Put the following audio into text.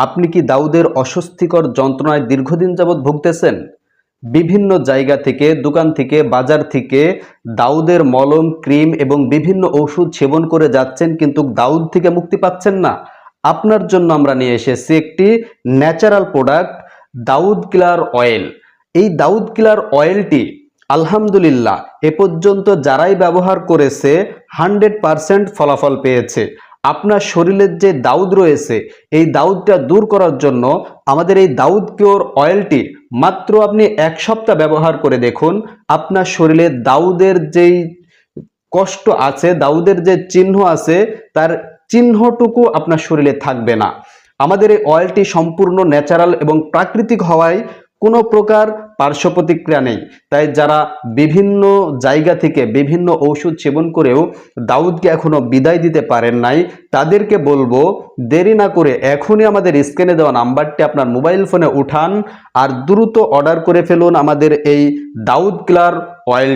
আপনি কি দাউদের অস্বস্তিকর যন্ত্রণায় দীর্ঘদিন যাবৎ ভুগতেছেন? বিভিন্ন জায়গা থেকে, দোকান থেকে, বাজার থেকে দাউদের মলম, ক্রিম এবং বিভিন্ন ওষুধ সেবন করে যাচ্ছেন কিন্তু দাউদ থেকে মুক্তি পাচ্ছেন না। আপনার জন্য আমরা নিয়ে এসেছি একটি ন্যাচারাল প্রোডাক্ট, দাউদ কিলার অয়েল। এই দাউদ কিলার অয়েলটি, আলহামদুলিল্লাহ, এ পর্যন্ত যারাই ব্যবহার করেছে, হান্ড্রেড পারসেন্ট ফলাফল পেয়েছে। আপনার শরীরের যে দাউদ রয়েছে, এই দাউদটা দূর করার জন্য আমাদের এই দাউদ কিওর অয়েলটি মাত্র আপনি এক সপ্তাহ ব্যবহার করে দেখুন, আপনার শরীরে দাউদের যেই কষ্ট আছে, দাউদের যে চিহ্ন আছে, তার চিহ্নটুকু আপনার শরীরে থাকবে না। আমাদের এই অয়েলটি সম্পূর্ণ ন্যাচারাল এবং প্রাকৃতিক হওয়ায় কোনো প্রকার পার্শ্ব প্রতিক্রিয়া নেই। তাই যারা বিভিন্ন জায়গা থেকে বিভিন্ন ঔষধ সেবন করেও দাউদকে এখনও বিদায় দিতে পারেন নাই, তাদেরকে বলব, দেরি না করে এখনই আমাদের স্ক্রিনে দেওয়া নাম্বারটি আপনার মোবাইল ফোনে উঠান আর দ্রুত অর্ডার করে ফেলুন আমাদের এই দাউদ ক্লার অয়েল